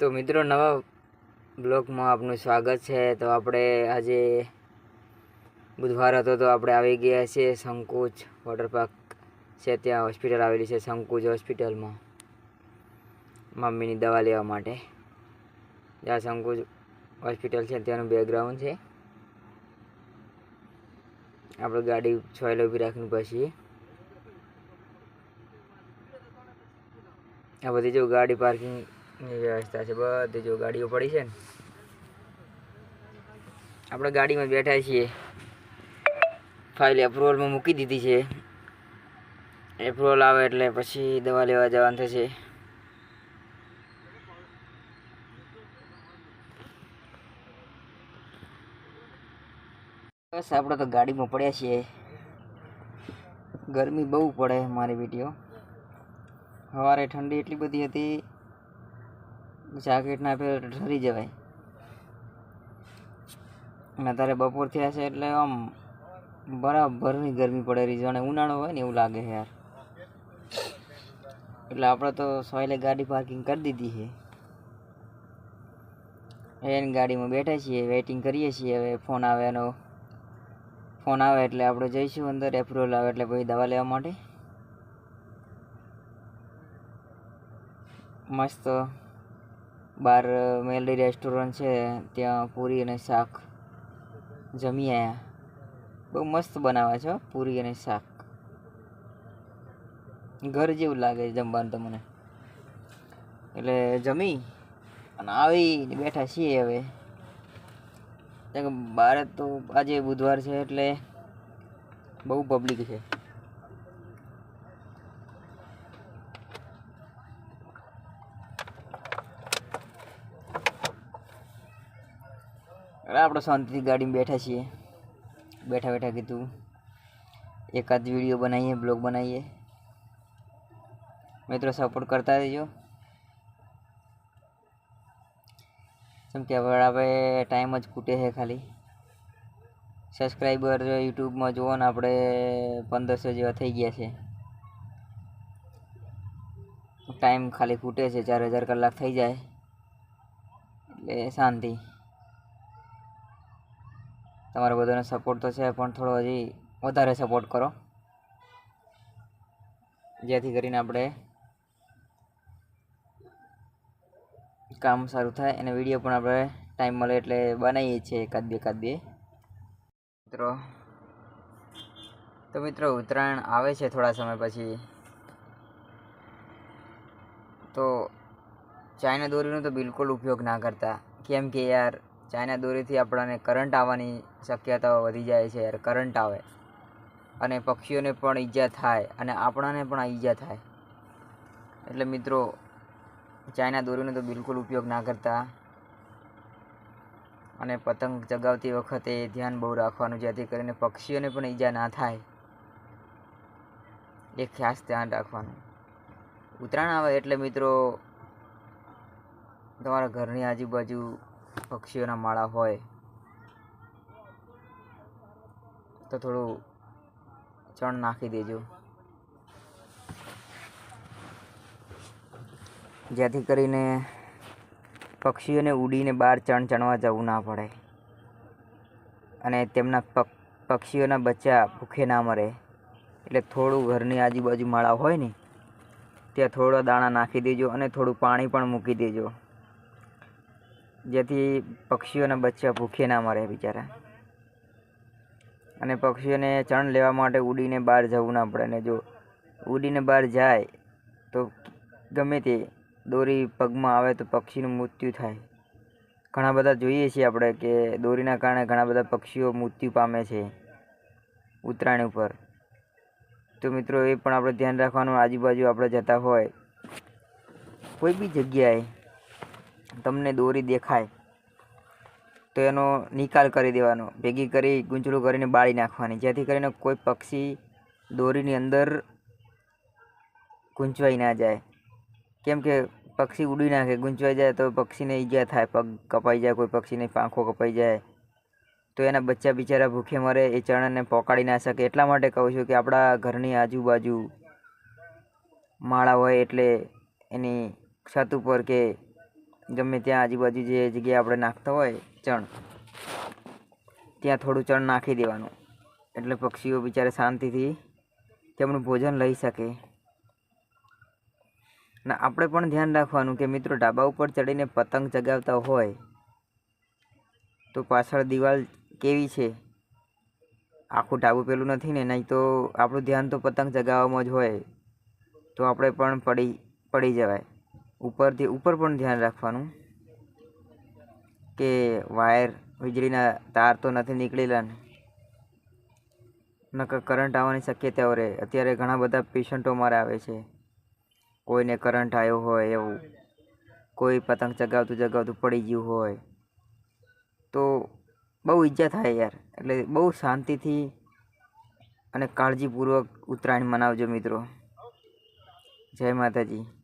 તો મિત્રો નવા બ્લોગમાં આપનું સ્વાગત છે. તો આપણે આજે બુધવાર હતો તો આપણે આવી ગયા છીએ સંકુચ વોટર પાર્ક છે. ત્યાં હોસ્પિટલ આવેલી છે સંકુચ હોસ્પિટલમાં. મમ્મીની દવા લેવા માટે. જ્યાં સંકુચ હોસ્પિટલ છે. ત્યાંનું બેકગ્રાઉન્ડ છે. આપણે ગાડી છોયલો ઊભી રાખીને પછી આ બધી જો ગાડી પાર્કિંગની વ્યવસ્થા છે, બધી જો ગાડીઓ પડી છે ને. આપણે ગાડીમાં બેઠા છીએ. ફાઇલ એપ્રુવલમાં મૂકી દીધી છે. એપ્રુવલ આવે એટલે પછી દવા લેવા જવાનું થશે. બસ આપણે તો ગાડીમાં પડ્યા છીએ. ગરમી બહુ પડે મારી વીડિયો સવારે ઠંડી એટલી બધી હતી. જાકેટ ના પહેરે ઠરી જવાય. અને અત્યારે બપોર થયા છે એટલે આમ બરાબરની ગરમી પડે રહી અને ઉનાળો હોય ને એવું લાગે છે યાર. એટલે આપણે તો સોયલે ગાડી પાર્કિંગ કરી દીધી છે. એની ગાડીમાં બેઠા છીએ વેઇટિંગ કરીએ છીએ. હવે ફોન આવે એનો. ફોન આવે એટલે આપણે જઈશું અંદર. એપ્રુવલ આવે એટલે પછી દવા લેવા માટે. મસ્ત. બહાર મેલડી રેસ્ટોરન્ટ છે, ત્યાં પૂરી અને શાક જમી આવ્યા બહુ મસ્ત બનાવે છે પૂરી અને શાક. ઘર જેવું લાગે છે જમવાનું તમને એટલે જમી અને આવી બેઠા છીએ હવે. કેમ કે બહાર તો આજે બુધવાર છે એટલે બહુ પબ્લિક છે. એટલે આપણે શાંતિથી ગાડીમાં બેઠા છીએ. બેઠા બેઠા કીધું, એકાદ વીડિયો બનાવીએ, બ્લોગ બનાવીએ. મિત્રો સપોર્ટ કરતા રહેજો. જેમ કે હવે આપણે ટાઈમ જ ખૂટે છે ખાલી. સબસ્ક્રાઈબર યુટ્યુબમાં જુઓ ને આપણે પંદરસો જેવા થઈ ગયા છે. ટાઈમ ખાલી ખૂટે છે, ચાર હજાર કલાક થઈ જાય. એટલે શાંતિ. તમારો બધાનો સપોર્ટ તો છે, પણ થોડો હજી વધારે સપોર્ટ કરો. જેથી કરીને આપણે કામ સારું થાય અને વીડિયો પણ આપણે ટાઈમ મળે એટલે બનાવીએ છીએ એકાદ બે એકાદ બે. મિત્રો, તો મિત્રો, ઉત્તરાયણ આવે છે થોડા સમય પછી. તો ચાઇના દોરીનો તો બિલકુલ ઉપયોગ ના કરતા. કેમ કે યાર ચાઇના દોરીથી આપણને કરંટ આવવાની શક્યતાઓ વધી જાય છે કરંટ આવે. અને પક્ષીઓને પણ ઈજા થાય, અને આપણાને પણ ઈજા થાય. એટલે મિત્રો, ચાઇના દોરીનો તો બિલકુલ ઉપયોગ ના કરતા. અને પતંગ ચગાવતી વખતે ધ્યાન બહુ રાખવાનું, જેથી કરીને પક્ષીઓને પણ ઈજા ના થાય. એ ખાસ ધ્યાન રાખવાનું. ઉત્તરાયણ આવે એટલે મિત્રો, તમારા ઘરની આજુબાજુ પક્ષીઓના માળા હોય, તો થોડું ચણ નાખી દેજો. જેથી કરીને પક્ષીઓને ઉડીને બહાર ચણ ચણવા જવું ના પડે અને તેમના પક પક્ષીઓના બચ્ચા ભૂખે ના મરે. એટલે થોડું ઘરની આજુબાજુ માળા હોય ને, ત્યાં થોડા દાણા નાખી દેજો અને થોડું પાણી પણ મૂકી દેજો. જેથી પક્ષીઓના બચ્ચા ભૂખે ના મરે બિચારા. અને પક્ષીઓને ચણ લેવા માટે ઉડીને બહાર જવું ના પડે ને જો ઉડીને બહાર જાય તો ગમે તે દોરી પગમાં આવે તો પક્ષીનું મૃત્યુ થાય. ઘણા બધા જોઈએ છીએ આપણે કે દોરીના કારણે ઘણા બધા પક્ષીઓ મૃત્યુ પામે છે ઉત્તરાયણ ઉપર. તો મિત્રો એ પણ આપણે ધ્યાન રાખવાનું, આજુબાજુ આપણે જતા હોય કોઈ બી જગ્યાએ તમને દોરી દેખાય, તો એનો નિકાલ કરી દેવાનો. ભેગી કરી ગૂંચળું કરીને બાળી નાખવાની. જેથી કરીને કોઈ પક્ષી દોરીની અંદર ગૂંચવાઈ ના જાય. કેમ કે પક્ષી ઉડી નાખે, ગૂંચવાઈ જાય તો પક્ષીને ઈજા થાય, પગ કપાઈ જાય, કોઈ પક્ષીને પાંખો કપાઈ જાય. તો એના બચ્ચા બિચારા ભૂખે મરે, એ ચણાને પોકાડી ના શકે. એટલા માટે કહું છું કે આપણા ઘરની આજુબાજુ માળા હોય એટલે એની છત ઉપર કે ગમે ત્યાં આજુબાજુ જે જગ્યાએ આપણે નાખતા હોય, ચણ, ત્યાં થોડું ચણ નાખી દેવાનું. એટલે પક્ષીઓ બિચારે શાંતિથી તેમનું ભોજન લઈ શકે. ને આપણે પણ ધ્યાન રાખવાનું કે મિત્રો, ઢાબા ઉપર ચડીને પતંગ ચગાવતા હોય, તો પાછળ દિવાલ કેવી છે? આખું ઢાબું પેલું નથી ને, નહીં તો આપણું ધ્યાન તો પતંગ ચગાવવામાં જ હોય, તો આપણે પણ પડી પડી જવાય. ઉપરથી, ઉપર પણ ધ્યાન રાખવાનું કે વાયર વીજળીના તાર તો નથી નીકળેલા ને. નકર કરંટ આવવાની શક્યતાઓ રહે અત્યારે ઘણા બધા પેશન્ટો મારે આવે છે. કોઈને કરંટ આવ્યો હોય એવું. કોઈ પતંગ ચગાવતું ચગાવતું પડી ગયું હોય. તો બહુ ઈજા થાય યાર. એટલે બહુ શાંતિથી અને કાળજીપૂર્વક ઉત્તરાયણ મનાવજો મિત્રો. જય માતાજી.